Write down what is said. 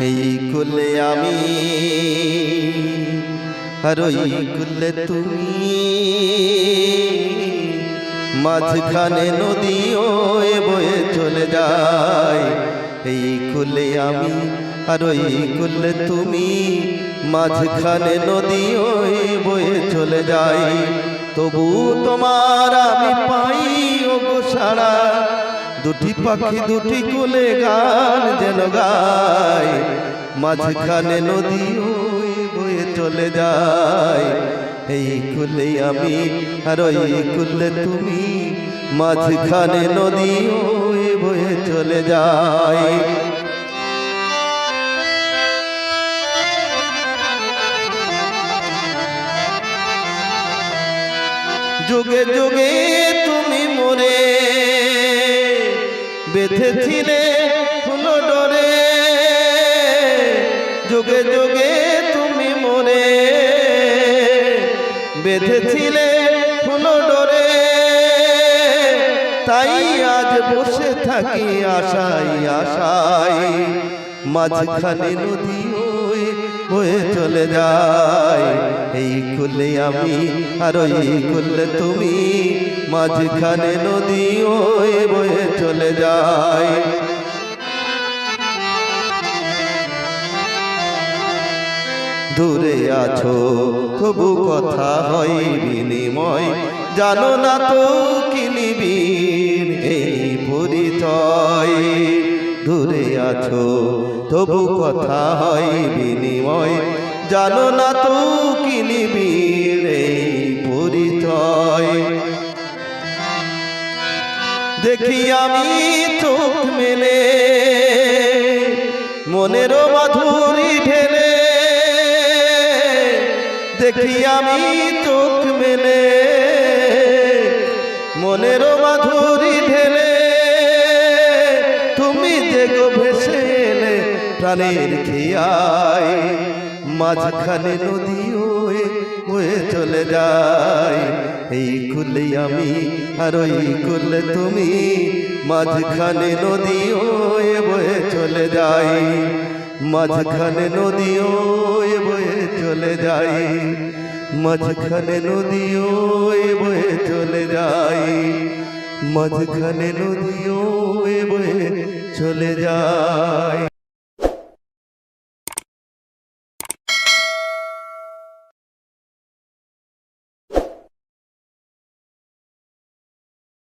এই কুলে আমি, আর ওই কুলে তুমি। মাঝখানে নদীও বয়ে চলে যায়। এই কুলে আমি, আর ওই কুলে তুমি। মাঝখানে নদীও বয়ে চলে যায়। তবু তোমার আমি পাই ও সারা। দুটি পাখি, দুটি কুলে গান যেন গায়। মাঝখানে নদী বয়ে চলে যায়। এই কুলে আমি আর ওই কুলে তুমি। মাঝখানে নদী ওই বয়ে চলে যায়। যুগে যুগে তুমি মরে বেঁধেছিলে কোনো ডরে। যুগে যুগে তুমি মরে। বেঁধেছিলে কোনো ডরে। তাই আজ বসে থাকি আশাই আশাই মাঝখানে নদী হয়ে চলে যায়। এই কুলে আমি আর ওই কুলে তুমি মাঝখানে নদী ওই বয়ে চলে যায়। দূরে আছো, তবু কথা হয় বিনিময়। জানো না তো কি নিবির এই পরিচয়। দূরে আছো, তবু কথা হয় বিনিময়। জানো না তো কি দেখি আমি চোখ মেলে মনেরও মাধুরী ঢেলে। দেখি আমি চোখ মেলে মনেরও মাধুরী ঢেলে। তুমি দেখো ভেসে এলে প্রাণের খেয়ায়। মাঝখানে নদী হয়ে হয়ে চলে যায়। এই কুলে আমি আর ওই কুলে তুমি মাঝখানে নদী হয়ে বয়ে চলে যাই মাঝখানে নদী হয়ে বয়ে চলে যাই মাঝখানে নদী হয়ে বয়ে চলে যাই মাঝখানে নদী হয়ে বয়ে চলে যায়।